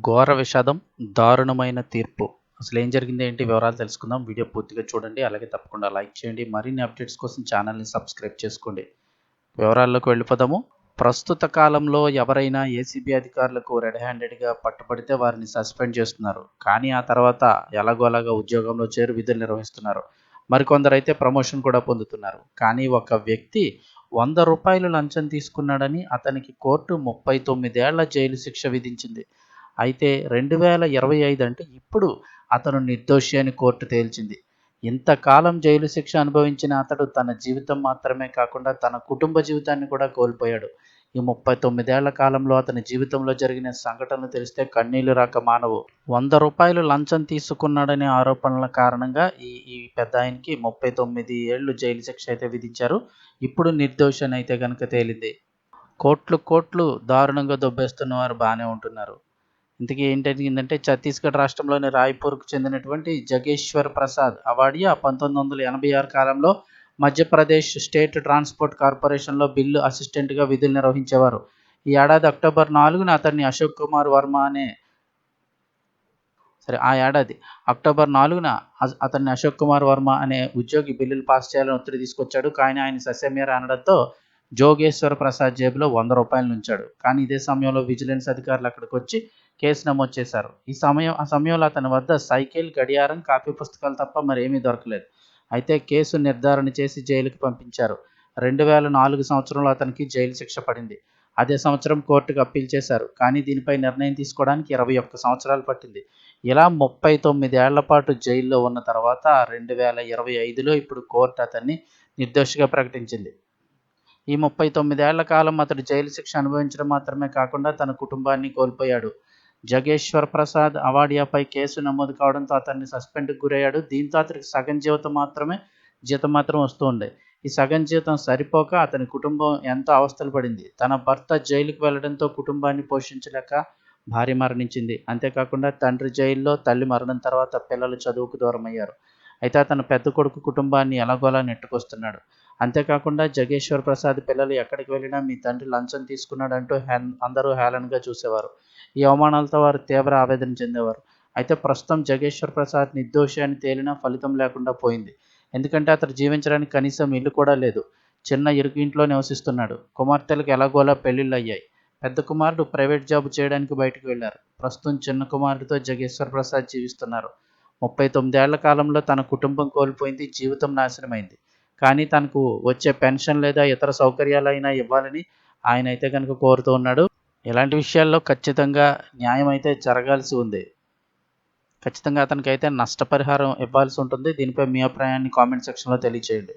ఘోర విషాదం దారుణమైన తీర్పు. అసలు ఏం జరిగింది ఏంటి వివరాలు తెలుసుకుందాం. వీడియో పూర్తిగా చూడండి. అలాగే తప్పకుండా లైక్ చేయండి. మరిన్ని అప్డేట్స్ కోసం ఛానల్ని సబ్స్క్రైబ్ చేసుకోండి. వివరాల్లోకి వెళ్ళిపోదాము. ప్రస్తుత కాలంలో ఎవరైనా ఏసీబీ అధికారులకు రెడ్ హ్యాండెడ్గా పట్టుబడితే వారిని సస్పెండ్ చేస్తున్నారు. కానీ ఆ తర్వాత ఎలాగోలాగా ఉద్యోగంలో చేరు విధులు నిర్వహిస్తున్నారు. మరికొందరైతే అయితే ప్రమోషన్ కూడా పొందుతున్నారు. కానీ ఒక వ్యక్తి వంద రూపాయలు లంచం తీసుకున్నాడని అతనికి కోర్టు ముప్పై తొమ్మిదేళ్ళ జైలు శిక్ష విధించింది. అయితే రెండు వేల ఇరవై ఐదు అంటే ఇప్పుడు అతను నిర్దోషి అని కోర్టు తేల్చింది. ఇంతకాలం జైలు శిక్ష అనుభవించిన అతడు తన జీవితం మాత్రమే కాకుండా తన కుటుంబ జీవితాన్ని కూడా కోల్పోయాడు. ఈ ముప్పై తొమ్మిదేళ్ళ కాలంలో అతని జీవితంలో జరిగిన సంఘటనలు తెలిస్తే కన్నీళ్ళు రాక మానవు. వంద రూపాయలు లంచం తీసుకున్నాడనే ఆరోపణల కారణంగా ఈ ఈ పెద్ద ఆయనకి ముప్పై తొమ్మిది ఏళ్ళు జైలు శిక్ష అయితే విధించారు. ఇప్పుడు నిర్దోషి అని అయితే కనుక తేలింది. కోట్లు కోట్లు దారుణంగా దొబ్బేస్తున్న వారు బాగానే ఉంటున్నారు. ఇంతకీ ఏంటంటే ఛత్తీస్గఢ్ రాష్ట్రంలోని రాయ్పూర్కు చెందినటువంటి జగేశ్వర్ ప్రసాద్ అవాడియా పంతొమ్మిది వందల ఎనభై ఆరు కాలంలో మధ్యప్రదేశ్ స్టేట్ ట్రాన్స్పోర్ట్ కార్పొరేషన్లో బిల్లు అసిస్టెంట్గా విధులు నిర్వహించేవారు. ఈ ఏడాది అక్టోబర్ నాలుగున అతన్ని అశోక్ కుమార్ వర్మ అనే సరే ఆ ఏడాది అక్టోబర్ నాలుగున అతన్ని అశోక్ కుమార్ వర్మ అనే ఉద్యోగి బిల్లులు పాస్ చేయాలని ఒత్తిడి తీసుకొచ్చాడు. కానీ ఆయన ససేమియర్ అనడంతో జోగేశ్వర ప్రసాద్ జేబులో వంద రూపాయలు ఉంచాడు కానీ ఇదే సమయంలో విజిలెన్స్ అధికారులు అక్కడికి వచ్చి కేసు నమోదు చేశారు. ఈ సమయం ఆ సమయంలో అతని వద్ద సైకిల్ గడియారం కాపీ పుస్తకాలు తప్ప మరేమీ దొరకలేదు. అయితే కేసు నిర్ధారణ చేసి జైలుకి పంపించారు. రెండు వేల నాలుగు సంవత్సరంలో అతనికి జైలు శిక్ష పడింది. అదే సంవత్సరం కోర్టుకు అప్పీల్ చేశారు. కానీ దీనిపై నిర్ణయం తీసుకోవడానికి ఇరవై ఒక్క సంవత్సరాలు పట్టింది. ఇలా ముప్పై తొమ్మిదేళ్ళ పాటు జైల్లో ఉన్న తర్వాత రెండు వేల ఇరవై ఐదులో ఇప్పుడు కోర్టు అతన్ని నిర్దోషిగా ప్రకటించింది. ఈ ముప్పై తొమ్మిదేళ్ళ కాలం అతడు జైలు శిక్ష అనుభవించడం మాత్రమే కాకుండా తన కుటుంబాన్ని కోల్పోయాడు. జగేశ్వర్ ప్రసాద్ అవాడియాపై కేసు నమోదు కావడంతో అతన్ని సస్పెండ్కి గురయ్యాడు. దీంతో అతనికి సగం జీవితం మాత్రమే జీతం మాత్రం వస్తూ ఉండే. ఈ సగం జీతం సరిపోక అతని కుటుంబం ఎంతో అవస్థలు పడింది. తన భర్త జైలుకు వెళ్ళడంతో కుటుంబాన్ని పోషించలేక భార్య మరణించింది. అంతేకాకుండా తండ్రి జైల్లో తల్లి మరణం తర్వాత పిల్లలు చదువుకు దూరం అయ్యారు అయితే తన పెద్ద కొడుకు కుటుంబాన్ని ఎలాగోలా నెట్టుకొస్తున్నాడు. అంతేకాకుండా జగేశ్వర్ ప్రసాద్ పిల్లలు ఎక్కడికి వెళ్ళినా మీ తండ్రి లంచం తీసుకున్నాడంటూ అందరూ హేళనగా చూసేవారు. ఈ అవమానాలతో వారు తీవ్ర ఆవేదన చెందేవారు. అయితే ప్రస్తుతం జగేశ్వర్ ప్రసాద్ నిర్దోషి అని తేలినా ఫలితం లేకుండా పోయింది. ఎందుకంటే అతడు జీవించడానికి కనీసం ఇల్లు కూడా లేదు. చిన్న ఇరుకు ఇంట్లో నివసిస్తున్నాడు. కుమార్తెలకు ఎలాగోలా పెళ్ళిళ్ళు అయ్యాయి. పెద్ద కుమారుడు ప్రైవేట్ జాబ్ చేయడానికి బయటకు వెళ్ళారు ప్రస్తుతం చిన్న కుమారుడితో జగేశ్వర్ ప్రసాద్ జీవిస్తున్నారు. ముప్పై తొమ్మిదేళ్ళ కాలంలో తన కుటుంబం కోల్పోయింది. జీవితం నాశనమైంది. కానీ తనకు వచ్చే పెన్షన్ లేదా ఇతర సౌకర్యాలైనా ఇవ్వాలని ఆయన అయితే కనుక కోరుతూ ఉన్నాడు. ఇలాంటి విషయాల్లో ఖచ్చితంగా న్యాయం అయితే జరగాల్సి ఉంది. ఖచ్చితంగా అతనికైతే నష్టపరిహారం ఇవ్వాల్సి ఉంటుంది. దీనిపై మీ అభిప్రాయాన్ని కామెంట్ సెక్షన్లో తెలియచేయండి.